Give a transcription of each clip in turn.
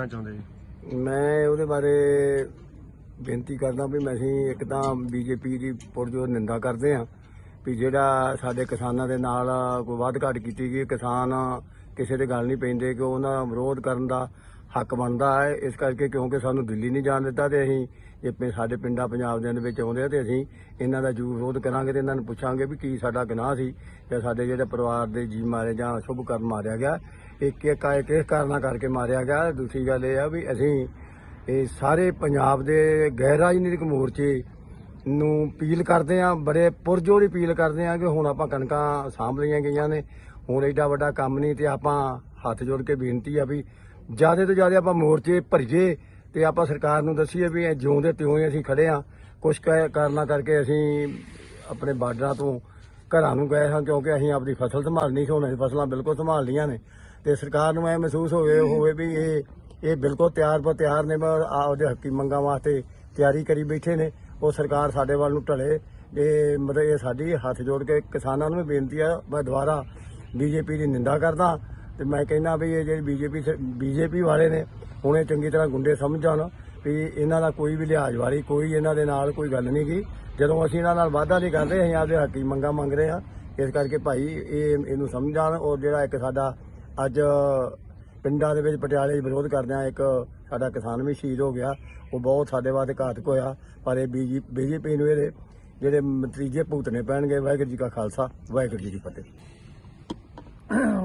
ਕਹਿਣਾ ਚਾਹੁੰਦੇ ਜੀ? ਮੈਂ ਉਹਦੇ ਬਾਰੇ ਬੇਨਤੀ ਕਰਦਾ ਵੀ ਮੈਂ ਅਸੀਂ ਇੱਕ ਤਾਂ ਬੀਜੇਪੀ ਦੀ ਪੁਰਜੋਰ ਨਿੰਦਾ ਕਰਦੇ ਹਾਂ ਵੀ ਜਿਹੜਾ ਸਾਡੇ ਕਿਸਾਨਾਂ ਦੇ ਨਾਲ ਕੋਈ ਵਾਧ ਘਾਟ ਕੀਤੀ ਗਈ, ਕਿਸਾਨ ਕਿਸੇ ਦੇ ਗੱਲ ਨਹੀਂ ਪੈਂਦੇ ਕਿ ਉਹਨਾਂ ਦਾ ਵਿਰੋਧ ਕਰਨ ਦਾ ਹੱਕ ਬਣਦਾ ਹੈ। ਇਸ ਕਰਕੇ ਕਿਉਂਕਿ ਸਾਨੂੰ ਦਿੱਲੀ ਨਹੀਂ ਜਾਣ ਦਿੱਤਾ ਤੇ ਅਸੀਂ ਜੇ ਪੇ, ਸਾਡੇ ਪਿੰਡਾਂ ਪੰਜਾਬ ਦੇ ਵਿੱਚ ਆਉਂਦੇ ਆ ਤੇ ਅਸੀਂ ਇਹਨਾਂ ਦਾ ਜੂ ਵਿਰੋਧ ਕਰਾਂਗੇ ਤੇ ਇਹਨਾਂ ਨੂੰ ਪੁੱਛਾਂਗੇ ਵੀ ਕੀ ਸਾਡਾ ਗੁਨਾਹ ਸੀ ਜਾਂ ਸਾਡੇ ਜਿਹੜੇ ਪਰਿਵਾਰ ਦੇ ਜੀ ਮਾਰੇ ਜਾਂ ਸ਼ੁਭ ਕਰਮ ਮਾਰਿਆ ਗਿਆ। ਇੱਕ ਇੱਕ ਆ ਕਿਸ ਕਾਰਨਾਂ ਕਰਕੇ ਮਾਰਿਆ ਗਿਆ। ਦੂਸਰੀ ਗੱਲ ਇਹ ਆ ਵੀ ਅਸੀਂ ਇਹ ਸਾਰੇ ਪੰਜਾਬ ਦੇ ਗੈਰ ਰਾਜਨੀਤਿਕ ਮੋਰਚੇ ਨੂੰ ਅਪੀਲ ਕਰਦੇ ਆ, ਬੜੇ ਪੁਰਜੋਰ ਅਪੀਲ ਕਰਦੇ ਆ ਕਿ ਹੁਣ ਆਪਾਂ ਕਣਕਾਂ ਸਾਂਭ ਲਈਆਂ ਗਈਆਂ ਨੇ। ਹੁਣ ਐਡਾ ਵੱਡਾ ਕੰਮ ਨਹੀਂ ਤੇ ਆਪਾਂ ਹੱਥ ਜੋੜ ਕੇ ਬੇਨਤੀ ਆ ਵੀ ਜ਼ਿਆਦਾ ਤੋਂ ਜ਼ਿਆਦਾ ਆਪਾਂ ਮੋਰਚੇ ਭਰੀਏ ਤੇ ਆਪਾਂ ਸਰਕਾਰ ਨੂੰ ਦੱਸੀਏ ਵੀ ਇਹ ਜਿਉਂਦੇ ਤਿਉਂ ਹੀ ਅਸੀਂ ਖੜੇ ਆ ਕੁਝ ਕਾਰਨਾਂ ਕਰਕੇ ਅਸੀਂ ਆਪਣੇ ਬਾਰਡਰਾਂ ਤੋਂ ਘਰਾਂ ਨੂੰ ਗਏ ਹਾਂ ਕਿਉਂਕਿ ਅਸੀਂ ਆਪਣੀ ਫਸਲ ਸੰਭਾਲਣੀ ਸੀ, ਹੁਣ ਅਸੀਂ ਫਸਲਾਂ ਬਿਲਕੁਲ ਸੰਭਾਲ ਲਈਆਂ ਨੇ ਤੇ ਸਰਕਾਰ ਨੂੰ ਐ ਮਹਿਸੂਸ ਹੋਵੇ ਹੋਵੇ ਵੀ ਇਹ ਇਹ ਬਿਲਕੁਲ ਤਿਆਰ ਪਰ ਤਿਆਰ ਨੇ ਮੈਂ ਆਪਦੇ ਹੱਕੀ ਮੰਗਾਂ ਵਾਸਤੇ ਤਿਆਰੀ ਕਰੀ ਬੈਠੇ ਨੇ। ਉਹ ਸਰਕਾਰ ਸਾਡੇ ਵੱਲ ਨੂੰ ਢਲੇ। ਇਹ ਮਤਲਬ ਇਹ ਸਾਡੀ ਹੱਥ ਜੋੜ ਕੇ ਕਿਸਾਨਾਂ ਨੂੰ ਵੀ ਬੇਨਤੀ ਆ, ਮੈਂ ਦੁਬਾਰਾ ਬੀਜੇਪੀ ਦੀ ਨਿੰਦਾ ਕਰਦਾ। ਤੇ ਮੈਂ ਕਹਿੰਦਾ ਵੀ ਇਹ ਜਿਹੜੇ ਬੀਜੇਪੀ ਬੀਜੇਪੀ ਵਾਲੇ ਨੇ ਹੁਣ ਇਹ ਚੰਗੀ ਤਰ੍ਹਾਂ ਗੁੰਡੇ ਸਮਝ ਜਾਣ ਵੀ ਇਹਨਾਂ ਦਾ ਕੋਈ ਵੀ ਲਿਹਾਜ਼ ਵਾਲੀ, ਕੋਈ ਇਹਨਾਂ ਦੇ ਨਾਲ ਕੋਈ ਗੱਲ ਨਹੀਂ ਗਈ ਜਦੋਂ ਅਸੀਂ ਇਹਨਾਂ ਨਾਲ ਵਾਅਦਾ ਨਹੀਂ ਕਰਦੇ ਅਸੀਂ ਆਪਦੇ ਹੱਕੀ ਮੰਗਾਂ ਮੰਗ ਰਹੇ ਹਾਂ, ਇਸ ਕਰਕੇ ਭਾਈ ਇਹ ਇਹਨੂੰ ਸਮਝਾਣ ਔਰ ਜਿਹੜਾ ਇੱਕ ਸਾਡਾ ਅੱਜ ਪਿੰਡਾਂ ਦੇ ਵਿੱਚ ਪਟਿਆਲੇ 'ਚ ਵਿਰੋਧ ਕਰਦਿਆਂ ਇੱਕ ਸਾਡਾ ਕਿਸਾਨ ਵੀ ਸ਼ਹੀਦ ਹੋ ਗਿਆ, ਉਹ ਬਹੁਤ ਸਾਡੇ ਵਾਸਤੇ ਘਾਤਕ ਹੋਇਆ, ਪਰ ਇਹ ਬੀਜੇਪੀ ਨੂੰ ਇਹਦੇ ਜਿਹੜੇ ਨਤੀਜੇ ਭੁਗਤਣੇ ਪੈਣਗੇ, ਵਾਹਿਗੁਰੂ ਜੀ ਕਾ ਖਾਲਸਾ, ਵਾਹਿਗੁਰੂ ਜੀ ਕੀ ਫਤਿਹ।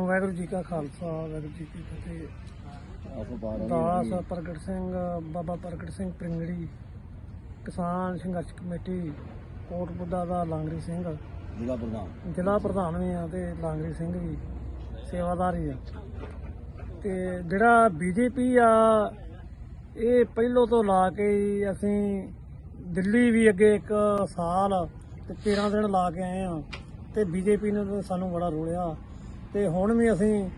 ਵਾਹਿਗੁਰੂ ਜੀ ਕਾ ਖਾਲਸਾ ਵਾਹਿਗੁਰੂ ਜੀ ਕੀ ਫਤਿਹ। ਦਾਸ ਪ੍ਰਗਟ ਸਿੰਘ ਬਾਬਾ ਪ੍ਰਗਟ ਸਿੰਘ ਪ੍ਰਿੰਗੜੀ ਕਿਸਾਨ ਸੰਘਰਸ਼ ਕਮੇਟੀ ਕੋਟਬੁੱਧਾ ਦਾ ਲਾਂਗਰੀ ਸਿੰਘ। ਜ਼ਿਲ੍ਹਾ ਪ੍ਰਧਾਨ। ਜ਼ਿਲ੍ਹਾ ਪ੍ਰਧਾਨ ਵੀ ਆ ਤੇ ਲਾਂਗਰੀ ਸਿੰਘ ਵੀ ਸੇਵਾਦਾਰ ਹੀ ਆ। ਤੇ ਜਿਹੜਾ ਬੀਜੇਪੀ ਆ ਇਹ ਪਹਿਲੋਂ ਤੋਂ ਲਾ ਕੇ ਅਸੀਂ ਦਿੱਲੀ ਵੀ ਅੱਗੇ ਇੱਕ ਸਾਲ ਤੇ 13 ਦਿਨ ਲਾ ਕੇ ਆਏ ਆ। ਤੇ ਬੀਜੇਪੀ ਨੇ ਸਾਨੂੰ ਬੜਾ ਰੋਲਿਆ। ਤੇ ਹੁਣ ਵੀ ਅਸੀਂ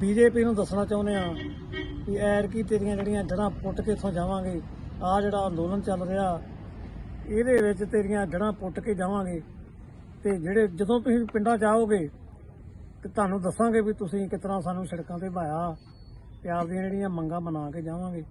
ਬੀਜੇਪੀ ਨੂੰ ਦੱਸਣਾ ਚਾਹੁੰਦੇ ਆ ਵੀ ਐਰ ਕੀ ਤੇਰੀਆਂ ਜਿਹੜੀਆਂ ਜੜਾਂ ਪੁੱਟ ਕੇ ਇੱਥੋਂ ਜਾਵਾਂਗੇ ਆ ਜਿਹੜਾ ਅੰਦੋਲਨ ਚੱਲ ਰਿਹਾ, ਇਹਦੇ ਵਿੱਚ ਤੇਰੀਆਂ ਜੜਾਂ ਪੁੱਟ ਕੇ ਜਾਵਾਂਗੇ। ਤੇ ਜਿਹੜੇ ਜਦੋਂ ਤੁਸੀਂ ਪਿੰਡਾਂ ਚ ਆਓਗੇ, ਤੇ ਤੁਹਾਨੂੰ ਦੱਸਾਂਗੇ ਵੀ ਤੁਸੀਂ ਕਿਸ ਤਰ੍ਹਾਂ ਸਾਨੂੰ ਸੜਕਾਂ ਤੇ ਭਾਇਆ ਤੇ ਆਪਦੀਆਂ ਜਿਹੜੀਆਂ ਮੰਗਾਂ ਬਣਾ ਕੇ ਜਾਵਾਂਗੇ।